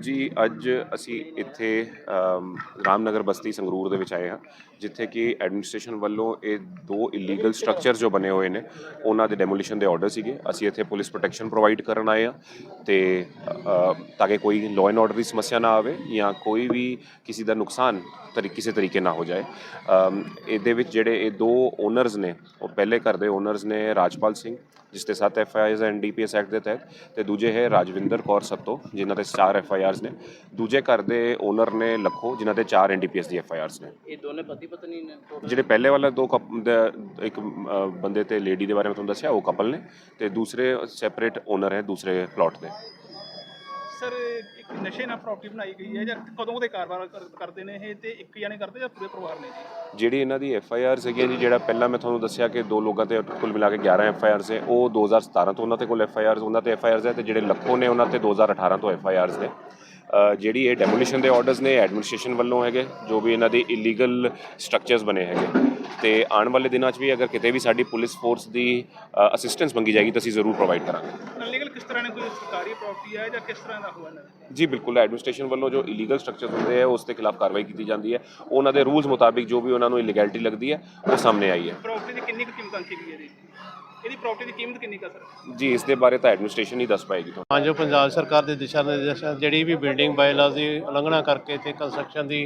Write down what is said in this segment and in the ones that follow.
ਜੀ, ਅੱਜ ਅਸੀਂ ਇੱਥੇ ਰਾਮਨਗਰ ਬਸਤੀ ਸੰਗਰੂਰ ਦੇ ਵਿੱਚ ਆਏ ਹਾਂ, ਜਿੱਥੇ ਕਿ ਐਡਮਿਨਿਸਟ੍ਰੇਸ਼ਨ ਵੱਲੋਂ ਇਹ ਦੋ ਇਲੀਗਲ ਸਟਰਕਚਰ ਜੋ ਬਣੇ ਹੋਏ ਨੇ, ਉਹਨਾਂ ਦੇ ਡੈਮੋਲੀਸ਼ਨ ਦੇ ਆਰਡਰ ਸੀਗੇ। ਅਸੀਂ ਇੱਥੇ ਪੁਲਿਸ ਪ੍ਰੋਟੈਕਸ਼ਨ ਪ੍ਰੋਵਾਈਡ ਕਰਨ ਆਏ ਹਾਂ ਤੇ ਤਾਂ ਕਿ ਕੋਈ ਲਾਅ ਐਂਡ ਆਰਡਰ ਦੀ ਸਮੱਸਿਆ ਨਾ ਆਵੇ ਜਾਂ ਕੋਈ ਵੀ ਕਿਸੇ ਦਾ ਨੁਕਸਾਨ ਤਰੀ, ਕਿਸੇ ਤਰੀਕੇ ਨਾ ਹੋ ਜਾਏ। ਇਹਦੇ ਵਿੱਚ ਜਿਹੜੇ ਇਹ ਦੋ ਓਨਰਸ ਨੇ, ਉਹ ਪਹਿਲੇ ਘਰ ਦੇ ਓਨਰਸ ਨੇ ਰਾਜਪਾਲ ਸਿੰਘ ਜਿਸ ਤੇ 7 F I Rs and DPS Act ਦੇ ਤਹਿਤ ਤੇ ਦੂਜੇ ਹੈ ਰਾਜਵਿੰਦਰ ਕੌਰ ਸੱਤੋ ਜਿਨ੍ਹਾਂ ਤੇ 4 ਐਫ ਆਈ ਆਰਸ ਨੇ। ਦੂਜੇ ਘਰ ਦੇ ਓਨਰ ਨੇ ਲੱਖੋ ਜਿਨ੍ਹਾਂ ਤੇ 4 ਐਨਡੀਪੀਐਸ ਦੀ ਐਫ ਆਈ ਆਰਸ ਨੇ। ਇਹ ਦੋਨੇ ਪਤੀ ਪਤਨੀ ਨੇ? ਜਿਹੜੇ ਪਹਿਲੇ ਵਾਲਾ ਦੋ ਦਾ- ਇੱਕ ਬੰਦੇ ਤੇ ਲੇਡੀ ਦੇ ਬਾਰੇ ਮੈਂ ਤੁਹਾਨੂੰ ਦੱਸਿਆ ਉਹ ਕਪਲ ਨੇ ਤੇ ਦੂਸਰੇ ਸੈਪਰੇਟ ਓਨਰ ਹੈ ਦੂਸਰੇ ਪਲਾਟ ਦੇ। ਸਰ ਇੱਕ ਨਸ਼ੇ ਨਾਲ ਪ੍ਰਾਪਰਟੀ ਬਣਾਈ ਗਈ ਹੈ ਜਾਂ ਕਦੋਂ ਦੇ ਕਾਰੋਬਾਰ ਕਰ- ਕਰਦੇ ਨੇ ਇਹ ਤੇ ਇੱਕ ਜਾਣੇ ਕਰਦੇ ਜਾਂ ਪੂਰੇ ਪਰਿਵਾਰ ਨੇ ਜੀ? ਜਿਹੜੀ ਇਹਨਾਂ ਦੀ ਐਫ ਆਈ ਆਰ ਸੀਗੀ ਜੀ, ਜਿਹੜਾ ਪਹਿਲਾਂ ਮੈਂ ਤੁਹਾਨੂੰ ਦੱਸਿਆ ਕਿ ਦੋ ਲੋਕਾਂ ਤੇ ਕੁੱਲ ਮਿਲਾ ਕੇ 11 ਐਫ ਆਈ ਆਰ ਹੈ ਉਹ 2017 ਤੋਂ ਉਹਨਾਂ ਤੇ ਕੋਲ ਐਫ ਆਈ ਆਰ ਉਹਨਾਂ ਤੇ ਐਫ ਆਈ ਆਰਸ ਹੈ ਤੇ ਜਿਹੜੇ ਲੱਖੋ ਨੇ ਉਹਨਾਂ ਤੇ 2018 ਤੋਂ ਐਫ ਆਈ ਆਰਸ ਨੇ। ਜਿਹੜੀ ਇਹ ਡੈਮੋਲੀਸ਼ਨ ਦੇ ਆਰਡਰਸ ਨੇ ਐਡਮਿਨਿਸਟ੍ਰੇਸ਼ਨ ਵੱਲੋਂ ਹੈਗੇ ਜੋ ਵੀ ਇਹਨਾਂ ਦੇ ਇਲੀਗਲ ਸਟਰਕਚਰਸ ਬਣੇ ਹੈਗੇ। ਤੇ ਆਉਣ ਵਾਲੇ ਦਿਨਾਂ 'ਚ ਵੀ ਅਗਰ ਕਿਤੇ ਵੀ ਸਾਡੀ ਪੁਲਿਸ ਫੋਰਸ ਦੀ ਅਸਿਸਟੈਂਸ ਮੰਗੀ ਜਾਏਗੀ ਤਾਂ ਅਸੀਂ ਜ਼ਰੂਰ ਪ੍ਰੋਵਾਈਡ ਕਰਾਂਗੇ। ਅਨਲੀਗਲ ਕਿਸ ਤਰ੍ਹਾਂ ਨੇ? ਕੋਈ ਸਰਕਾਰੀ ਪ੍ਰਾਪਰਟੀ ਹੈ ਜਾਂ ਕਿਸ ਤਰ੍ਹਾਂ ਦਾ ਨਾ ਜੀ ਬਿਲਕੁਲ। ਐਡਮਿਨਿਸਟ੍ਰੇਸ਼ਨ ਵੱਲੋਂ ਜੋ ਇਲੀਗਲ ਸਟਰਕਚਰਸ ਹੁੰਦੇ ਆ ਉਸ ਦੇ ਖਿਲਾਫ ਕਾਰਵਾਈ ਕੀਤੀ ਜਾਂਦੀ ਹੈ। ਉਹਨਾਂ ਦੇ ਰੂਲਸ ਮੁਤਾਬਿਕ ਜੋ ਵੀ ਉਹਨਾਂ ਨੂੰ ਇਲੀਗੈਲਿਟੀ ਲੱਗਦੀ ਹੈ ਉਹ ਸਾਹਮਣੇ ਆਈ ਹੈ। ਪ੍ਰਾਪਰਟੀ ਦੀ ਕਿੰਨੀ ਕੁ ਕੀਮਤ ਅੰਕੀ ਗਈ ਹੈ ਜੀ ਇਹਦੀ ਪ੍ਰਾਪਰਟੀ ਦੀ ਕੀਮਤ ਕਿੰਨੀ ਕਾ ਸਰ? ਜੀ ਇਸ ਦੇ ਬਾਰੇ ਤਾਂ ਐਡਮਿਨਿਸਟ੍ਰੇਸ਼ਨ ਹੀ ਦੱਸ ਪਾਏਗੀ ਤੁਹਾਨੂੰ। ਹਾਂ ਜੋ ਪੰਜਾਬ ਸਰਕਾਰ ਦੇ ਦਿਸ਼ਾ ਨਿਰਦੇਸ਼ਾਂ ਜਿਹੜੀ ਵੀ ਬਿਲਡਿੰਗ ਬਾਇਲਾਜ਼ ਦੀ ਉਲੰਘਣਾ ਕਰਕੇ ਤੇ ਕੰਸਟਰਕਸ਼ਨ ਦੀ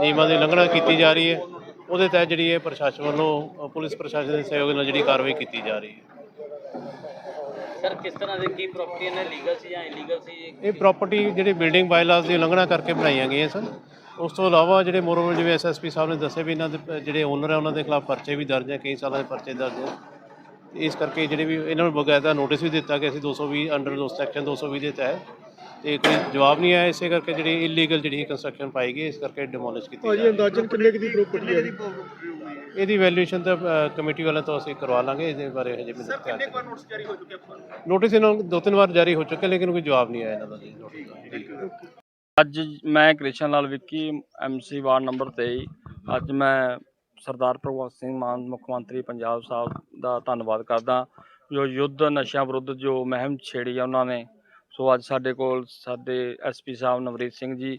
ਨਿਯਮਾਂ ਦੀ ਉਲੰਘਣਾ ਕੀਤੀ ਜਾ ਰਹੀ ਹੈ ਉਹਦੇ ਤਹਿਤ ਜਿਹੜੀ ਇਹ ਪ੍ਰਸ਼ਾਸਨ ਵੱਲੋਂ ਅ, ਪੁਲਿਸ ਪ੍ਰਸ਼ਾਸਨ ਦੇ ਸਹਿਯੋਗ ਨਾਲ ਜਿਹੜੀ ਕਾਰਵਾਈ ਕੀਤੀ ਜਾ ਰਹੀ ਹੈ। ਸਰ ਕਿਸ ਤਰ੍ਹਾਂ ਦੇ ਕੀ ਪ੍ਰਾਪਰਟੀਆਂ ਨੇ ਲੀਗਲ ਸੀ ਜਾਂ ਇਲੀਗਲ ਸੀ? ਇਹ ਪ੍ਰਾਪਰਟੀ ਜਿਹੜੀ ਬਿਲਡਿੰਗ ਬਾਇਲਾਜ਼ ਦੀ ਉਲੰਘਣਾ ਕਰਕੇ ਬਣਾਈਆਂ ਗਈਆਂ ਸਨ। ਉਸ ਤੋਂ ਇਲਾਵਾ ਜਿਹੜੇ ਮੋਰੋਵਰ ਜਿਵੇਂ ਐਸਐਸਪੀ ਸਾਹਿਬ ਨੇ ਦੱਸਿਆ ਵੀ ਇਹਨਾਂ ਦੇ ਪ- ਜਿਹੜੇ ਓਨਰ ਹੈ ਉਹਨਾਂ ਦੇ ਖਿਲਾਫ ਪਰਚੇ ਵੀ ਦਰਜ ਹੈ ਕਈ ਸਾਲਾਂ ਦੇ ਪਰਚੇ ਦਰਜ ਹੈ ਇਸ ਕਰਕੇ ਜਿਹੜੇ ਵੀ ਇਹਨਾਂ ਨੂੰ ਬਕਾਇਦਾ ਨੋਟਿਸ ਵੀ ਦਿੱਤਾ ਕਿ ਅਸੀਂ 220 ਅੰਡਰ ਦੋ ਸੈਕਸ਼ਨ 220 ਦੇ ਤਹਿਤ ਤੇ ਕੋਈ ਜਵਾਬ ਨਹੀਂ ਆਇਆ ਇਸੇ ਕਰਕੇ ਜਿਹੜੀ ਇਲੀਗਲ ਜਿਹੜੀ ਕੰਸਟਰਕਸ਼ਨ ਪਾਈ ਗਈ ਇਸ ਕਰਕੇ ਡਿਮੋਲਿਸ਼ ਕੀਤੀ ਜਾ ਰਹੀ ਹੈ। ਅੰਦਾਜ਼ਨ ਕਿੰਨੇ ਦੀ ਪ੍ਰਾਪਰਟੀ ਹੈ? ਇਹਦੀ ਵੈਲਿਊਏਸ਼ਨ ਤਾਂ ਕਮੇਟੀ ਵਾਲਿਆਂ ਤੋਂ ਅਸੀਂ ਕਰਵਾ ਲਾਂਗੇ ਇਹਦੇ ਬਾਰੇ ਹਜੇ ਮੈਨੂੰ ਸਰ ਧਿਆਨ ਕਿੰਨੇ ਕੁ ਵਾਰ ਨੋਟਿਸ ਜਾਰੀ ਹੋ ਚੁੱਕੇ ਆਪਾਂ? ਨੋਟਿਸ ਇਹਨਾਂ ਨੂੰ ਦੋ ਤਿੰਨ ਵਾਰ ਜਾਰੀ ਹੋ ਚੁੱਕੇ ਲੇਕਿਨ ਕੋਈ ਜਵਾਬ ਨਹੀਂ ਆਇਆ ਇਹਨਾਂ ਦਾ ਜੀ ਦਾ। ਅੱਜ ਮੈਂ Krishan Lal Vicky MC ward number 23 ਅੱਜ ਮੈਂ ਸਰਦਾਰ ਭਗਵੰਤ ਸਿੰਘ ਮਾਨ, ਮੁੱਖ ਮੰਤਰੀ ਪੰਜਾਬ ਸਾਹਿਬ ਦਾ ਧੰਨਵਾਦ ਕਰਦਾ। ਜੋ ਯੁੱਧ ਨਸ਼ਿਆਂ ਵਿਰੁੱਧ ਜੋ ਮੁਹਿੰਮ ਛੇੜੀ ਆ ਉਹਨਾਂ ਨੇ, ਸੋ ਅੱਜ ਸਾਡੇ ਕੋਲ ਸਾਡੇ SP Sahib Navreet Singh ji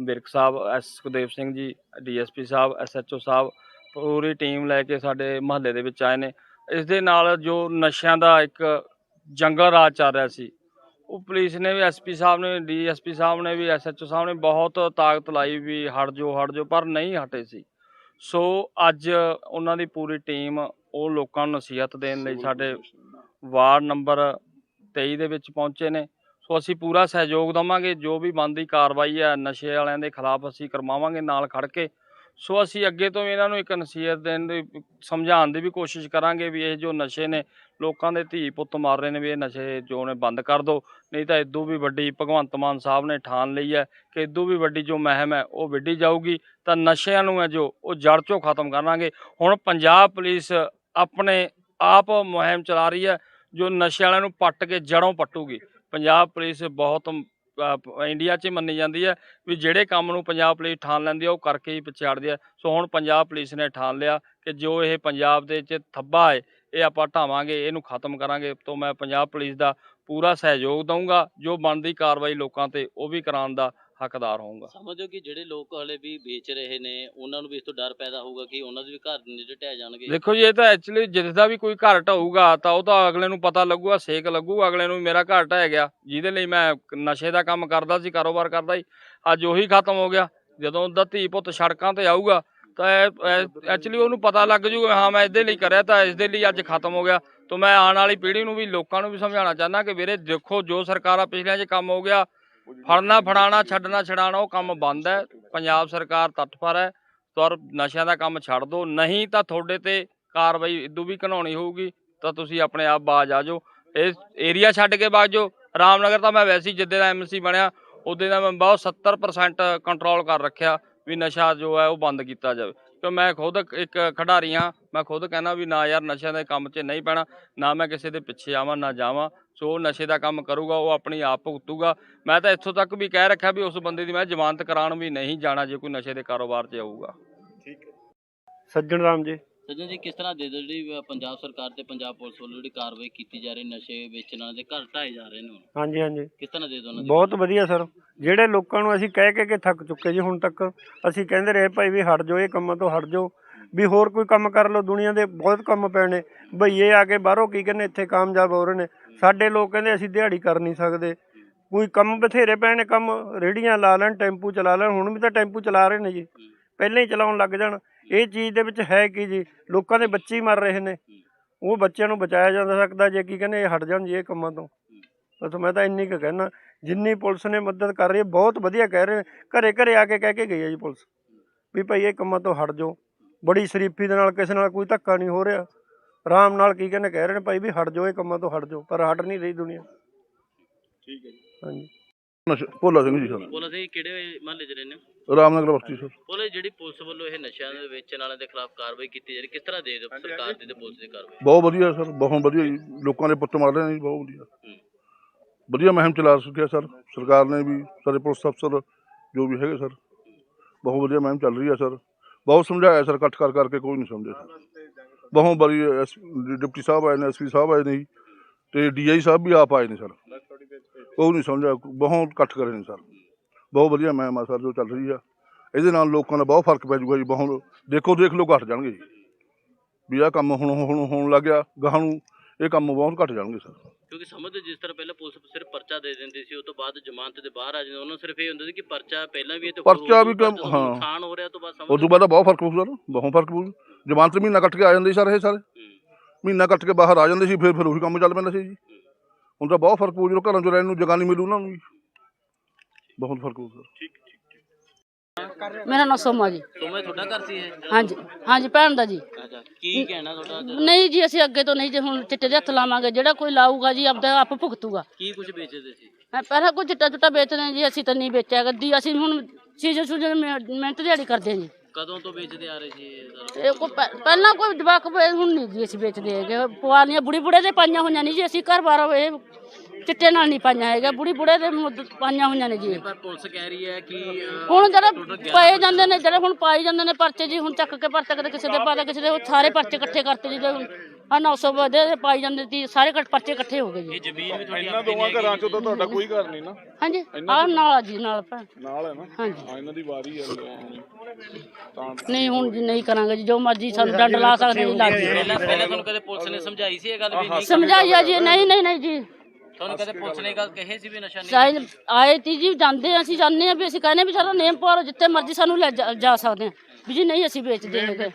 Birk Sahib, S Sukhdev Singh ji DSP Sahib SHO Sahib, ਪੂਰੀ ਟੀਮ ਲੈ ਕੇ ਸਾਡੇ ਮਹੱਲੇ ਦੇ ਵਿੱਚ ਆਏ ਨੇ। ਇਸ ਦੇ ਨਾਲ ਜੋ ਨਸ਼ਿਆਂ ਦਾ ਇੱਕ ਜੰਗਲ ਰਾਜ ਚੱਲ ਰਿਹਾ ਸੀ, ਉਹ ਪੁਲਿਸ ਨੇ ਵੀ ਐਸਪੀ ਸਾਹਿਬ ਨੇ ਡੀਐਸਪੀ ਸਾਹਿਬ ਨੇ ਵੀ ਐਸਐਚਓ ਸਾਹਿਬ ਨੇ ਬਹੁਤ ਤਾਕਤ ਲਾਈ ਵੀ ਹਟ ਜੋ ਹਟ ਜੋ ਪਰ ਨਹੀਂ ਹਟੇ ਸੀ। ਸੋ ਅੱਜ ਉਹਨਾਂ ਦੀ ਪੂਰੀ ਟੀਮ ਉਹ ਲੋਕਾਂ ਨੂੰ ਨਸੀਹਤ ਦੇਣ ਲਈ ਸਾਡੇ ਵਾਰਡ ਨੰਬਰ 23 ਦੇ ਵਿੱਚ ਪਹੁੰਚੇ ਨੇ। ਸੋ ਅਸੀਂ ਪੂਰਾ ਸਹਿਯੋਗ ਦਵਾਂਗੇ। ਜੋ ਵੀ ਬਣਦੀ ਕਾਰਵਾਈ ਹੈ ਨਸ਼ੇ ਵਾਲਿਆਂ ਦੇ ਖਿਲਾਫ ਅਸੀਂ ਕਰਵਾਵਾਂਗੇ ਨਾਲ ਖੜ ਕੇ। ਸੋ ਅਸੀਂ ਅੱਗੇ ਤੋਂ ਵੀ ਇਹਨਾਂ ਨੂੰ ਇੱਕ ਨਸੀਹਤ ਦੇਣ ਦੀ, ਸਮਝਾਉਣ ਦੀ ਵੀ ਕੋਸ਼ਿਸ਼ ਕਰਾਂਗੇ ਵੀ ਇਹ ਜੋ ਨਸ਼ੇ ਨੇ, ਲੋਕਾਂ ਦੇ ਧੀ ਪੁੱਤ ਮਾਰ ਰਹੇ ਨੇ ਵੀ ਇਹ ਨਸ਼ੇ ਜੋ ਨੇ ਬੰਦ ਕਰ ਦਿਓ। ਨਹੀਂ ਤਾਂ ਇਦੋਂ ਵੀ ਵੱਡੀ ਭਗਵੰਤ ਮਾਨ ਸਾਹਿਬ ਨੇ ਠਾਣ ਲਈ ਹੈ ਕਿ ਇਦੋਂ ਵੀ ਵੱਡੀ ਜੋ ਮਹਿਮ ਹੈ ਉਹ ਵਿੱਢੀ ਜਾਊਗੀ। ਤਾਂ ਨਸ਼ਿਆਂ ਨੂੰ ਹੈ ਜੋ ਉਹ ਜੜ ਚੋਂ ਖਤਮ ਕਰਾਂਗੇ। ਹੁਣ ਪੰਜਾਬ ਪੁਲਿਸ ਆਪਣੇ ਆਪ ਮੁਹਿੰਮ ਚਲਾ ਰਹੀ ਹੈ ਜੋ ਨਸ਼ੇ ਵਾਲਿਆਂ ਨੂੰ ਪੱਟ ਕੇ ਜੜੋਂ ਪੱਟੂਗੀ। ਪੰਜਾਬ ਪੁਲਿਸ ਬਹੁਤ ਇੰਡੀਆ 'ਚ ਹੀ ਮੰਨੀ ਜਾਂਦੀ ਹੈ ਵੀ ਜਿਹੜੇ ਕੰਮ ਨੂੰ ਪੰਜਾਬ ਪੁਲਿਸ ਠਾਣ ਲੈਂਦੀ ਹੈ ਉਹ ਕਰਕੇ ਹੀ ਪਛਾੜਦੀ ਹੈ ਸੋ ਹੁਣ ਪੰਜਾਬ ਪੁਲਿਸ ਨੇ ਠਾਣ ਲਿਆ ਕਿ ਜੋ ਇਹ ਪੰਜਾਬ ਦੇ 'ਚ ਥੱਬਾ ਹੈ, ਇਹ ਆਪਾਂ ਢਾਵਾਂਗੇ, ਇਹਨੂੰ ਖਤਮ ਕਰਾਂਗੇ। ਤੋਂ ਮੈਂ ਪੰਜਾਬ ਪੁਲਿਸ ਦਾ ਪੂਰਾ ਸਹਿਯੋਗ ਦਊਂਗਾ, ਜੋ ਬਣਦੀ ਕਾਰਵਾਈ ਲੋਕਾਂ ਤੇ, ਉਹ ਵੀ ਕਰਾਉਣ ਦਾ ਹੱਕਦਾਰ ਹੋਊਂਗਾ। ਸਮਝੋ ਕਿ ਜਿਹੜੇ ਲੋਕ ਹਲੇ ਵੀ ਵੇਚ ਰਹੇ ਨੇ ਉਹਨਾਂ ਨੂੰ ਵੀ ਇਸ ਤੋਂ ਡਰ ਪੈਦਾ ਹੋਊਗਾ ਕਿ ਉਹਨਾਂ ਦੇ ਵੀ ਘਰ ਨੇੜੇ ਢਹਿ ਜਾਣਗੇ। ਦੇਖੋ ਜੀ ਇਹ ਤਾਂ ਐਕਚੁਅਲੀ ਜਿਸਦਾ ਵੀ ਕੋਈ ਘਰ ਢਾਊਗਾ ਤਾਂ ਉਹ ਤਾਂ ਅਗਲੇ ਨੂੰ ਪਤਾ ਲੱਗੂਗਾ ਸੇਕ ਲੱਗੂਗਾ ਅਗਲੇ ਨੂੰ ਮੇਰਾ ਘਰ ਢਹਿ ਗਿਆ। ਜਿਹਦੇ ਲਈ ਮੈਂ ਨਸ਼ੇ ਦਾ ਕੰਮ ਕਰਦਾ ਸੀ ਕਾਰੋਬਾਰ ਕਰਦਾ ਸੀ ਅੱਜ ਉਹੀ ਖਤਮ ਹੋ ਗਿਆ। ਜਦੋਂ ਉਹਦਾ ਧੀ ਪੁੱਤ ਸੜਕਾਂ ਤੇ ਆਊਗਾ ਤਾਂ ਐਕਚੁਅਲੀ ਉਹਨੂੰ ਪਤਾ ਲੱਗ ਜੂਗਾ ਹਾਂ ਮੈਂ ਇਹਦੇ ਲਈ ਕਰਿਆ ਤਾਂ ਇਸ ਦੇ ਲਈ ਅੱਜ ਖਤਮ ਹੋ ਗਿਆ। ਤਾਂ ਮੈਂ ਆਉਣ ਵਾਲੀ ਪੀੜ੍ਹੀ ਨੂੰ ਵੀ ਲੋਕਾਂ ਨੂੰ ਵੀ ਸਮਝਾਉਣਾ ਚਾਹੁੰਦਾ ਕਿ ਵੀਰੇ ਦੇਖੋ ਜੋ ਸਰਕਾਰਾਂ ਪਿਛਲੀਆਂ 'ਚ ਕੰਮ ਹੋ ਗਿਆ ਫੜਨਾ ਫੜਾਣਾ ਛੱਡਣਾ ਛਡਾਣਾ ਉਹ ਕੰਮ ਬੰਦ ਹੈ। ਪੰਜਾਬ ਸਰਕਾਰ ਤਤਪਰ ਹੈ। ਤੁਰ ਨਸ਼ਿਆਂ ਦਾ ਕੰਮ ਛੱਡ ਦਿਓ। ਨਹੀਂ ਤਾਂ ਤੁਹਾਡੇ ਤੇ ਕਾਰਵਾਈ ਇਦੋਂ ਵੀ ਘਣਾਉਣੀ ਹੋਊਗੀ। ਤਾਂ ਤੁਸੀਂ ਆਪਣੇ ਆਪ ਬਾਜ ਆ ਜਾਓ। ਇਸ ਏਰੀਆ ਛੱਡ ਕੇ ਬਾਜ ਜਾਓ। ਰਾਮਨਗਰ ਤਾਂ ਮੈਂ ਵੈਸੇ ਹੀ ਜਿੱਦੇ ਦਾ ਐਮਸੀ ਬਣਿਆ, ਉਹਦੇ ਦਾ ਮੈਂ ਬਹੁਤ 70% ਕੰਟਰੋਲ ਕਰ ਰੱਖਿਆ ਵੀ ਨਸ਼ਾ ਜੋ ਹੈ ਉਹ ਬੰਦ ਕੀਤਾ ਜਾਵੇ। ਕਿਉਂ ਮੈਂ ਖੁਦ ਇੱਕ ਖਿਡਾਰੀ ਹਾਂ, ਮੈਂ ਖੁਦ ਕਹਿੰਦਾ ਵੀ ਨਾ ਯਾਰ ਨਸ਼ਿਆਂ ਦੇ ਕੰਮ 'ਚ ਨਹੀਂ ਪੈਣਾ, ਨਾ ਮੈਂ ਕਿਸੇ ਦੇ ਪਿੱਛੇ ਆਵਾਂ, ਨਾ ਜਾਵਾਂ। ਸੋ ਨਸ਼ੇ ਦਾ ਕੰਮ ਕਰੂਗਾ, ਉਹ ਆਪਣੀ ਆਪ ਭੁਗਤੂਗਾ। ਮੈਂ ਤਾਂ ਇੱਥੋਂ ਤੱਕ ਵੀ ਕਹਿ ਰੱਖਿਆ ਵੀ ਉਸ ਬੰਦੇ ਦੀ ਮੈਂ ਜ਼ਮਾਨਤ ਕਰਾਉਣ ਵੀ ਨਹੀਂ ਜਾਣਾ ਜੇ ਕੋਈ ਨਸ਼ੇ ਦੇ ਕਾਰੋਬਾਰ 'ਚ ਆਊਗਾ। ਠੀਕ ਹੈ। ਸੱਜਣ ਰਾਮ ਜੀ। ਸੱਜਣ ਜੀ ਕਿਸ ਤਰ੍ਹਾਂ ਦੇ ਦਿਓ ਜਿਹੜੀ ਪੰਜਾਬ ਸਰਕਾਰ ਤੇ ਪੰਜਾਬ ਪੁਲਿਸ ਵੱਲੋਂ ਜਿਹੜੀ ਕਾਰਵਾਈ ਕੀਤੀ ਜਾ ਰਹੀ ਨਸ਼ੇ ਵੇਚਣ ਵਾਲੇ ਦੇ ਘਰ ਢਾਏ ਜਾ ਰਹੇ ਨੇ ਹੁਣ? ਹਾਂਜੀ ਹਾਂਜੀ। ਕਿਸ ਤਰ੍ਹਾਂ ਦੇ ਦੋ ਉਹਨਾਂ ਦੀ? ਬਹੁਤ ਵਧੀਆ ਸਰ। ਜਿਹੜੇ ਲੋਕਾਂ ਨੂੰ ਅਸੀਂ ਕਹਿ ਕਹਿ ਕੇ ਥੱਕ ਚੁੱਕੇ ਜੀ ਹੁਣ ਤੱਕ ਅਸੀਂ ਕਹਿੰਦੇ ਰਹੇ ਭਾਈ ਵੀ ਹਟ ਜਾਓ ਇਹ ਕੰਮਾਂ ਤੋਂ ਹਟ ਜਾਓ। ਵੀ ਹੋਰ ਕੋਈ ਕੰਮ ਕਰ ਲਓ ਦੁਨੀਆ ਦੇ ਬਹੁਤ ਕੰਮ ਪਏ ਨੇ। ਭਈਏ ਆ ਕੇ ਬਾਹਰੋਂ ਕੀ ਕਹਿੰਦੇ ਇੱਥੇ ਕਾਮਯਾਬ ਹੋ ਰਹੇ ਨੇ। ਸਾਡੇ ਲੋਕ ਕਹਿੰਦੇ ਅਸੀਂ ਦਿਹਾੜੀ ਕਰ ਨਹੀਂ ਸਕਦੇ। ਕੋਈ ਕੰਮ ਬਥੇਰੇ ਪਏ ਨੇ ਕੰਮ ਰੇੜੀਆਂ ਲਾ ਲੈਣ ਟੈਂਪੂ ਚਲਾ ਲੈਣ ਹੁਣ ਵੀ ਤਾਂ ਟੈਂਪੂ ਚਲਾ ਰਹੇ ਨੇ ਜੀ। ਪਹਿਲਾਂ ਹੀ ਚਲਾਉਣ ਲੱਗ ਜਾਣ। ਇਹ ਚੀਜ਼ ਦੇ ਵਿੱਚ ਹੈ ਕੀ ਜੀ? ਲੋਕਾਂ ਦੇ ਬੱਚੇ ਹੀ ਮਰ ਰਹੇ ਨੇ। ਉਹ ਬੱਚਿਆਂ ਨੂੰ ਬਚਾਇਆ ਜਾ ਸਕਦਾ ਜੇ ਕੀ ਕਹਿੰਦੇ ਇਹ ਹਟ ਜਾਣ ਜੀ ਇਹ ਕੰਮਾਂ ਤੋਂ। ਬਸ ਮੈਂ ਤਾਂ ਇੰਨੀ ਕੁ ਕਹਿਣਾ ਜਿੰਨੀ ਪੁਲਿਸ ਨੇ ਮਦਦ ਕਰ ਰਹੀ ਹੈ ਬਹੁਤ ਵਧੀਆ ਕਹਿ ਰਹੇ। ਘਰੇ ਘਰੇ ਆ ਕੇ ਕਹਿ ਕੇ ਗਈ ਹੈ ਜੀ ਪੁਲਿਸ। ਵੀ ਭਾਈ ਇਹ ਕੰਮਾਂ ਤੋਂ ਹਟ ਜਾਓ। ਬੜੀ ਸ਼ਰੀਫੀ ਦੇ ਨਾਲ ਕਿਸੇ ਨਾਲ ਕੋਈ ਧੱਕਾ ਨਹੀਂ ਹੋ ਰਿਹਾ। ਆਰਾਮ ਨਾਲ ਕੀ ਕਹਿੰਦੇ ਕਹਿ ਰਹੇ ਨੇ ਭਾਈ ਵੀ ਹਟ ਜਾਓ ਇਹ ਕੰਮਾਂ ਤੋਂ ਹਟ ਜਾਓ ਪਰ ਹਟ ਨਹੀਂ ਰਹੀ ਦੁਨੀਆ। ਠੀਕ ਹੈ ਜੀ। ਹਾਂਜੀ। ਨਸ਼ਾ ਭੋਲਾ ਸਿੰਘ ਜੀ ਸਰ। ਬੋਲਾ ਸੀ ਕਿਹੜੇ ਮਹੱਲੇ 'ਚ ਰਹਿੰਦੇ ਹੋ? ਰਾਮਨਗਰ ਬਸਤੀ ਸਰ। ਬੋਲੇ ਜਿਹੜੀ ਪੁਲਿਸ ਵੱਲੋਂ ਇਹ ਨਸ਼ਿਆਂ ਦੇ ਵੇਚਣ ਵਾਲਿਆਂ ਦੇ ਖਿਲਾਫ ਕਾਰਵਾਈ ਕੀਤੀ ਜਾ ਰਹੀ ਕਿਸ ਤਰ੍ਹਾਂ ਦੇ ਦਿਓ ਸਰਕਾਰ ਦੀ ਤੇ ਪੁਲਿਸ ਦੀ ਕਾਰਵਾਈ? ਬਹੁਤ ਵਧੀਆ ਸਰ ਬਹੁਤ ਵਧੀਆ ਜੀ। ਲੋਕਾਂ ਦੇ ਪੁੱਤ ਮਾਰ ਰਹੇ ਨੇ ਜੀ ਬਹੁਤ ਵਧੀਆ। ਵਧੀਆ ਮਹਿਮ ਚਲਾ ਸਕਿਆ ਸਰ। ਸਰਕਾਰ ਨੇ ਵੀ ਸਾਰੇ ਪੁਲਿਸ ਅਫਸਰ ਜੋ ਵੀ ਹੈਗੇ ਸਰ। ਬਹੁਤ ਵਧੀਆ ਮਹਿਮ ਚੱਲ ਰਹੀ ਹੈ ਸਰ। ਬਹੁਤ ਸਮਝਾਇਆ ਸਰ ਇਕੱਠ ਕਰ ਕਰਕੇ ਕੋਈ ਨਹੀਂ ਸਮਝਿਆ ਸਰ। ਬਹੁਤ ਬੜੀ ਐਸ- ਡਿਪਟੀ ਸਾਹਿਬ ਆਏ ਨੇ ਐਸਪੀ ਸਾਹਿਬ ਆਏ ਨੇ ਜੀ। ਤੇ ਡੀਆਈ ਸਾਹਿਬ ਵੀ ਆਪ ਆਏ ਨੇ ਸਰ। ਕੋਈ ਨਹੀਂ ਸਮਝਿਆ ਬਹੁਤ ਇਕੱਠ ਕਰੇ ਨੇ ਸਰ। ਬਹੁਤ ਵਧੀਆ ਮਹਿਮ ਆ ਸਰ ਜੋ ਚੱਲ ਰਹੀ ਆ। ਇਹਦੇ ਨਾਲ ਲੋਕਾਂ ਦਾ ਬਹੁਤ ਫ਼ਰਕ ਪੈ ਜਾਊਗਾ ਜੀ ਬਹੁਤ। ਦੇਖੋ ਦੇਖ ਲੋ ਘਟ ਜਾਣਗੇ ਜੀ। ਵੀ ਆਹ ਕੰਮ ਹੁਣ ਹੁਣ ਹੋਣ ਲੱਗ ਗਿਆ ਗਾਹਾਂ ਨੂੰ ਇਹ ਕੰਮ ਬਹੁਤ ਘਟ ਜਾਣਗੇ ਸਰ। ਕਿਉਂਕਿ ਸਮਝਦੇ ਜਿਸ ਤਰ੍ਹਾਂ ਪਹਿਲਾਂ ਪੁਲਿਸ ਸਿਰਫ ਪਰਚਾ ਦੇ ਦਿੰਦੀ ਸੀ ਉਸ ਤੋਂ ਬਾਅਦ ਜ਼ਮਾਨਤ ਦੇ ਬਾਹਰ ਆ ਜਾਂਦੇ ਉਹਨਾਂ ਸਿਰਫ ਇਹ ਹੁੰਦਾ ਸੀ ਕਿ ਪਰਚਾ ਪਹਿਲਾਂ ਵੀ ਇਹ ਤੇ ਪਰਚਾ ਵੀ ਕੰਮ- ਹਾਂ। ਨੁਕਸਾਨ ਹੋ ਰਿਹਾ ਤੋਂ ਬਾਅਦ ਉਸ ਸਮਝ ਤੋਂ ਬਾਅਦ ਬਹੁਤ ਫ਼ਰਕ ਪਊ ਸਰ ਬਹੁਤ ਫ਼ਰਕ ਪਊ। ਜਮਾਨਤ ਮਹੀਨਾ ਕੱਟ ਕੇ ਆ ਜਾਂਦੇ ਸੀ ਸਰ ਇਹ ਸਾਰੇ। ਮਹੀਨਾ ਕੱਟ ਕੇ ਬਾਹਰ ਆ ਜਾਂਦੇ ਸੀ ਫਿਰ ਫਿਰ ਉਹੀ ਕੰਮ ਚੱਲ ਪੈਂਦਾ ਸੀ ਜੀ। ਹੁਣ ਤਾਂ ਬਹੁਤ ਫ਼ਰਕ ਪਊ ਜਦੋਂ ਘਰਾਂ 'ਚ ਰਹਿਣ ਨੂੰ ਜਗ੍ਹਾ ਨਹੀਂ ਮਿਲੂ ਉਹਨਾਂ ਨੂੰ ਜੀ ਬਹੁਤ ਫ਼ਰਕ ਪਊ ਸਰ। ਮੇਰਾ ਨਾਮ ਸੋਮਾ ਜੀ। ਸੋ ਮੈਂ ਤੁਹਾਡਾ ਘਰ ਸੀ ਇਹ? ਹਾਂਜੀ ਹਾਂਜੀ ਭੈਣ ਦਾ ਜੀ। ਅੱਛਾ ਕੀ ਕਹਿਣਾ ਤੁਹਾਡਾ ਨਹੀਂ ਜੀ ਅਸੀਂ ਅੱਗੇ ਤੋਂ ਨਹੀਂ ਜੇ ਹੁਣ ਚਿੱਟੇ ਦੇ ਹੱਥ ਲਾਵਾਂਗੇ ਜਿਹੜਾ ਕੋਈ ਲਾਊਗਾ ਜੀ ਆਪਦਾ ਆਪ ਭੁਗਤੂਗਾ। ਕੀ ਕੁਝ ਵੇਚਦੇ ਸੀ? ਮੈਂ ਪਹਿਲਾਂ ਕੋਈ ਚਿੱਟਾ ਚੁੱਟਾ ਵੇਚਦੇ ਜੀ ਅਸੀਂ ਤਾਂ ਨਹੀਂ ਵੇਚਿਆ ਗੱਦੀ ਅਸੀਂ ਹੁਣ ਸੀਜ਼ਨ ਸੂਜਨ ਮਿਹਨਤ ਦਿਹਾੜੀ ਕਰਦੇ ਹਾਂ ਜੀ। ਕਦੋਂ ਤੋਂ ਵੇਚਦੇ ਆ ਰਹੇ ਸੀ ਇਹ ਪਹਿ- ਪਹਿਲਾਂ ਕੋਈ ਜਵਾਕ ਵੇ- ਹੁਣ ਨਹੀਂ ਜੀ ਅਸੀਂ ਵੇਚਦੇ ਹੈਗੇ। ਪੁਆਲੀਆਂ ਬੁੜੀ ਬੁੜੇ ਦੇ ਪਾਈਆਂ ਹੋਈਆਂ ਨਹੀਂ ਜੀ ਅਸੀਂ ਘਰ ਬਾਰ ਇਹ ਚਿੱਟੇ ਨਾਲ ਨਹੀਂ ਪਾਈਆਂ ਹੈਗਾ ਬੁੜੀ ਬੁੜੇ ਦੇ ਮੁੱਦ- ਪਾਈਆਂ ਹੋਈਆਂ ਨੇ ਜੀ। ਪਰ ਪੁਲਿਸ ਕਹਿ ਰਹੀ ਹੈ ਕਿ ਅਹ, ਹੁਣ ਜਿਹੜੇ ਪਏ ਜਾਂਦੇ ਨੇ ਜਿਹੜੇ ਹੁਣ ਪਾਈ ਜਾਂਦੇ ਨੇ ਪਰਚੇ ਜੀ ਹੁਣ ਚੱਕ ਕੇ ਪਰਚਾ ਕਿਸੇ ਦੇ ਪਾਦਾ ਕਿਸੇ ਦੇ ਉਹ ਸਾਰੇ ਪਰਚੇ ਇਕੱਠੇ ਕਰਤੇ ਜੀ ਆ 900 ਵਧੇ ਦੇ ਪਾਈ ਜਾਂਦੇ ਸੀ ਸਾਰੇ ਕੱਟ ਪਰਚੇ ਇਕੱਠੇ ਹੋ ਗਏ ਜੀ। ਇਹ ਜ਼ਮੀਨ ਵੀ ਤੁਹਾਡੀ ਆਪਣੀ ਨਹੀਂ ਹੈਗੀ ਚੋਂ ਤਾਂ ਤੁਹਾਡਾ ਕੋਈ ਘਰ ਨਹੀਂ ਨਾ। ਹਾਂਜੀ ਆ ਨਾਲ ਆ ਜੀ ਨਾਲ ਭੈਣ। ਨਾਲ ਹੈ ਨਾ? ਹਾਂਜੀ। ਇਹਨਾਂ ਦੀ ਵਾਰੀ ਹੈ। ਨਹੀਂ ਹੁਣ ਜੀ ਨਹੀਂ ਕਰਾਂਗੇ ਜੀ ਜੋ ਮਰਜ਼ੀ ਸਾਨੂੰ ਡੰਡ ਲਾ ਸਕਦੇ ਜੀ ਲਾ ਜੀ ਪਹਿਲਾਂ ਪਹਿਲਾਂ ਤੁਹਾਨੂੰ ਕਦੇ ਪੁਲਿਸ ਨੇ ਸਮਝਾਈ ਸੀ ਇਹ ਗੱਲ ਵੀ? ਨਹੀਂ ਸਮਝਾਈਆ ਜੀ ਨਹੀਂ ਨਹੀਂ ਨਹੀਂ ਜੀ। ਤੁਹਾਨੂੰ ਕਦੇ ਪੁਲਿਸ ਨੇ ਇਹ ਗੱਲ ਕਹੀ ਸੀ ਵੀ ਨਸ਼ਾ ਨਹੀਂ ਸਾਈਨ ਆਏ ਤੀ ਜੀ ਜਾਂਦੇ ਹਾਂ, ਅਸੀਂ ਜਾਂਦੇ ਆ ਵੀ ਅਸੀਂ ਕਹਿੰਦੇ ਵੀ ਸਾਡਾ ਨੇਮ ਪਾਰੋ ਜਿੱਥੇ ਮਰਜ਼ੀ ਸਾਨੂੰ ਲੈ ਜਾ ਜਾ ਸਕਦੇ ਆ। ਵੀ ਜੀ ਨਹੀਂ ਅਸੀਂ ਵੇਚਦੇ ਹੈਗੇ।